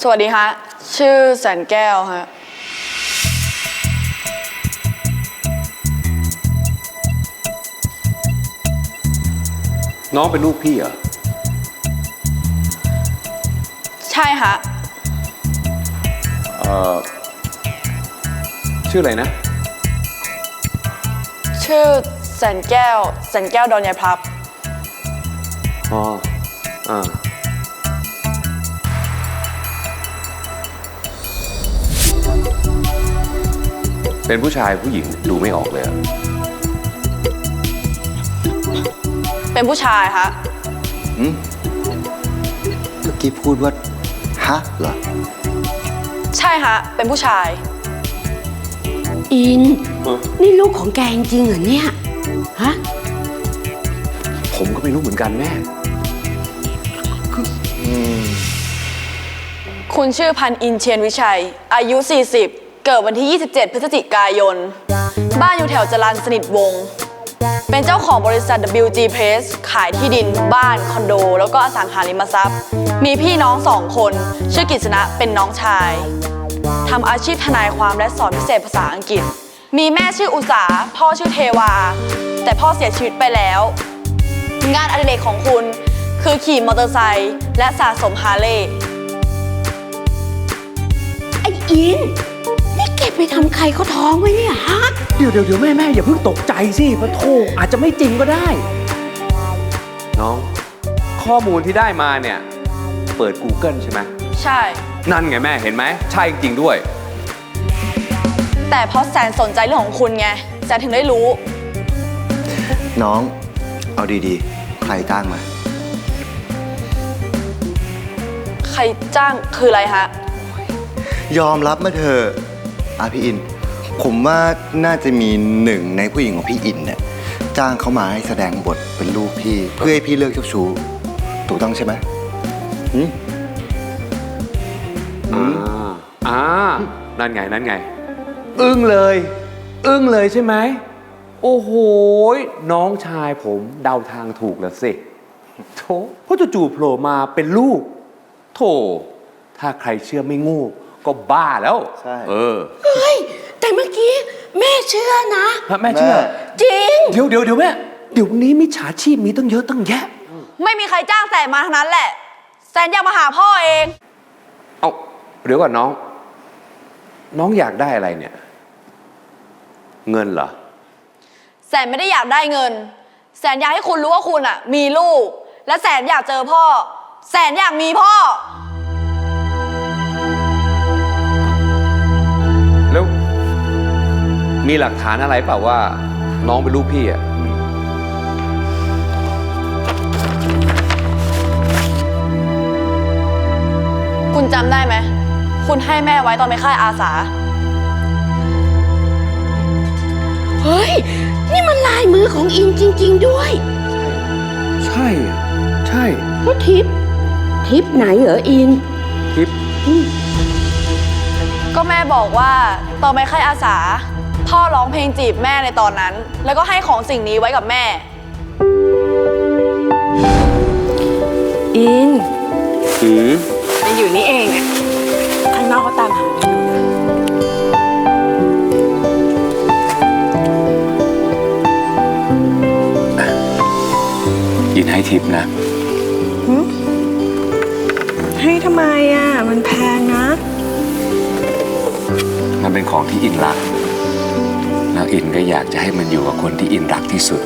สวัสดีฮะชื่อแสนแก้วฮะน้องเป็นลูกพี่เหรอ ใช่ฮะเอ่อ ชื่ออะไรนะ ชื่อแสนแก้วแสนแก้วดอนยายพลับ อ๋อ อ่า เป็นผู้ชายผู้หญิงดูไม่ออกเลยอะเป็นผู้ชายฮะเมื่อกี้พูดว่าฮะเหรอ ใช่ฮะ เป็นผู้ชาย อินเออนี่ลูกของแกจริงๆเหรอเนี่ย ฮะ ผมก็ไม่รู้เหมือนกันแม่คุณชื่อพันอินเชียนวิชัย อายุ 40 เกิดวันที่ 27 พฤศจิกายน บ้านอยู่แถวจรันสนิทวงศ์เป็นเจ้าของบริษัท WG Press ขายที่ดิน บ้าน คอนโด แล้วก็อสังหาริมทรัพย์ มีพี่น้องสองคน ชื่อกิษณะเป็นน้องชายทำอาชีพทนายความและสอนพิเศษภาษาอังกฤษ มีแม่ชื่ออุสา พ่อชื่อเทวา แต่พ่อเสียชีวิตไปแล้ว งานอดิเรกของคุณ คือขี่มอเตอร์ไซค์และสะสมฮาร์เลย์ไอ้อินนี่ แกไปทำใครเขาท้องไว้เนี่ยฮะ เดี๋ยวเดี๋ยวเดี๋ยวแม่แม่อย่าเพิ่งตกใจสิพระโทอาจจะไม่จริงก็ได้ น้อง ข้อมูลที่ได้มาเนี่ย เปิด Google ใช่ไหมใช่ นั่นไงแม่เห็นไหม ใช่จริงๆด้วย แต่เพราะแสนสนใจเรื่องของคุณไงแสนถึงได้รู้ น้อง เอาดีๆ ใครจ้างมา ใครจ้างคืออะไรฮะ ยอมรับมาเถอะ อาพี่อิน ผมว่าน่าจะมีหนึ่งในผู้หญิงของพี่อินเนี่ยจ้างเขามาให้แสดงบทเป็นลูกพี่ เพื่อให้พี่เลิกเจ้าชู้ถูกต้องใช่ไหมหืมอ่าอ่านั่นไงนั่นไง อึ้งเลย อึ้งเลยใช่ไหม โอ้โหยน้องชายผมเดาทางถูกแล้วสิโถเพราะจู่ๆโผล่มาเป็นลูก โถถ้าใครเชื่อไม่โงู ก็บ้าแล้วใช่ เออเฮ้ย แต่เมื่อกี้แม่เชื่อนะฮะแม่เชื่อ แม่ จริง เดี๋ยวเดี๋ยวเดี๋ยวแม่ เดี๋ยวนี้มิจฉาชีพมีตั้งเยอะตั้งแยะ ไม่มีใครจ้างแสนมาทั้งนั้นแหละ แสนอยากมาหาพ่อเอง เอาเดี๋ยวก่อนน้อง น้องอยากได้อะไรเนี่ย เงินเหรอ แสนไม่ได้อยากได้เงิน แสนอยากให้คุณรู้ว่าคุณอะ มีลูก และแสนอยากเจอพ่อ แสนอยากมีพ่อ มีหลักฐานอะไรเปล่าว่า น้องเป็นลูกพี่อะคุณจำได้ไหม คุณให้แม่ไว้ตอนไปค่ายอาสา เฮ้ย นี่มันลายมือของอินจริง ๆ ด้วย ใช่อะใช่แล้วทิป ทิปไหนเหรออิน ทิป ก็แม่บอกว่าตอนไปค่ายอาสา พ่อร้องเพลงจีบแม่ในตอนนั้น แล้วก็ให้ของสิ่งนี้ไว้กับแม่ อินหือมันอยู่นี่เองอะข้างนอกเขาตามหากันอยู่นะยินให้ทิปนะ ให้ทำไมอะ มันแพงนะ มันเป็นของที่อินรัก แล้วอินก็อยากจะให้มันอยู่กับคนที่อินรักที่สุด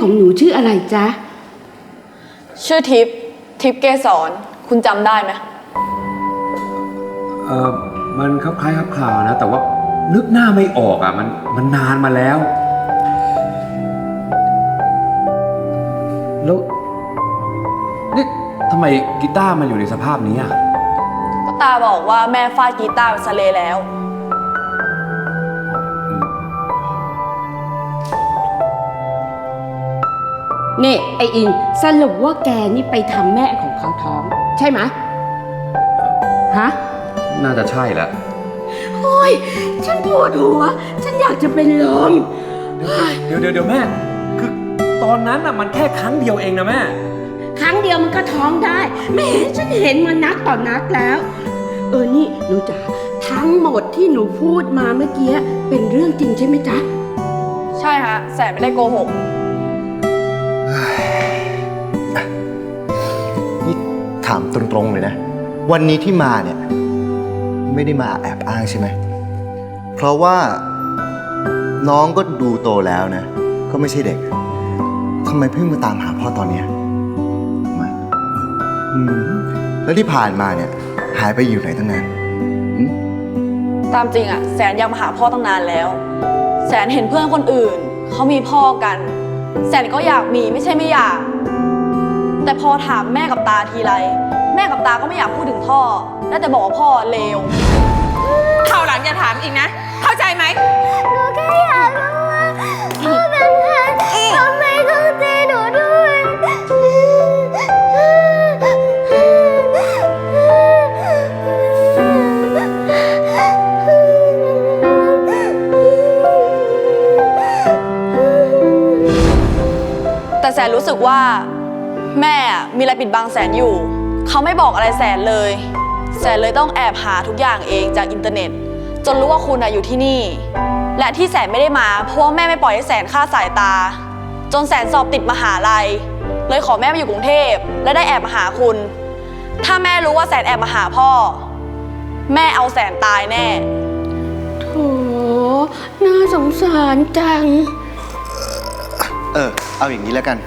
ของหนูชื่ออะไรจ๊ะ ชื่อทิพย์ทิพย์เกสรคุณจำได้ไหมเออมันคล้ายๆครับข่าวนะ แต่ว่านึกหน้าไม่ออกอะ มันมันนานมาแล้ว แล้วนี่ทำไมกีตาร์มันอยู่ในสภาพนี้อะ ก็ตาบอกว่าแม่ฟาดกีตาร์ไปซะเลยแล้ว นี่ไออินสรุปว่าแกนี่ไปทำแม่ของเขาท้อง ใช่ไหมฮะ น่าจะใช่แหละ โอ้ย ฉันปวดหัว ฉันอยากจะเป็นลมเดี๋ยวเดี๋ยวเดี๋ยวแม่ คือตอนนั้นอะมันแค่ครั้งเดียวเองนะแม่ ครั้งเดียวมันก็ท้องได้ ไม่เห็นฉันเห็นมานักต่อนักแล้ว เออ นี่หนูจ๋าทั้งหมดที่หนูพูดมาเมื่อกี้เป็นเรื่องจริงใช่ไหมจ๊ะ ใช่ฮะ แสนไม่ได้โกหก ถามตรงๆเลยนะ วันนี้ที่มาเนี่ย ไม่ได้มาแอบอ้างใช่ไหม เพราะว่าน้องก็ดูโตแล้วนะ ก็ไม่ใช่เด็กทำไมเพิ่งมาตามหาพ่อตอนเนี้ยมาอืมแล้วที่ผ่านมาเนี่ย หายไปอยู่ไหนตั้งนานตามจริงอะแสนอยากมาหาพ่อตั้งนานแล้ว แสนเห็นเพื่อนคนอื่น เขามีพ่อกัน แสนก็อยากมีไม่ใช่ไม่อยาก แต่พอถามแม่กับตาทีไร แม่กับตาก็ไม่อยากพูดถึงพ่อได้แต่บอกว่าพ่อเลวข่าวหลังอย่าถามอีกนะ เข้าใจไหม หนูแค่อยากรู้ว่าพ่อเป็นใครทำไมต้องตีหนูด้วย แต่แสนรู้สึกว่า แม่อะมีอะไรปิดบังแสนอยู่ เขาไม่บอกอะไรแสนเลย แสนเลยต้องแอบหาทุกอย่างเองจากอินเทอร์เน็ต จนรู้ว่าคุณอะอยู่ที่นี่ และที่แสนไม่ได้มาเพราะว่าแม่ไม่ปล่อยให้แสนฆ่าสายตา จนแสนสอบติดมหาลัย เลยขอแม่มาอยู่กรุงเทพและได้แอบมาหาคุณ ถ้าแม่รู้ว่าแสนแอบมาหาพ่อ แม่เอาแสนตายแน่ โถน่าสงสารจัง เออ เอาอย่างนี้แล้วกัน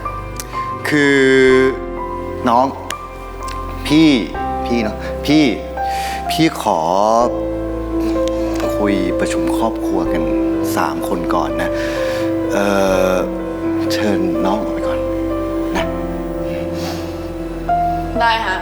คือ น้อง พี่พี่เนาะพี่พี่ขอ คุยประชุมครอบครัวกันสามคนก่อนนะเออเชิญน้องออกไปก่อนนะ ได้ฮะ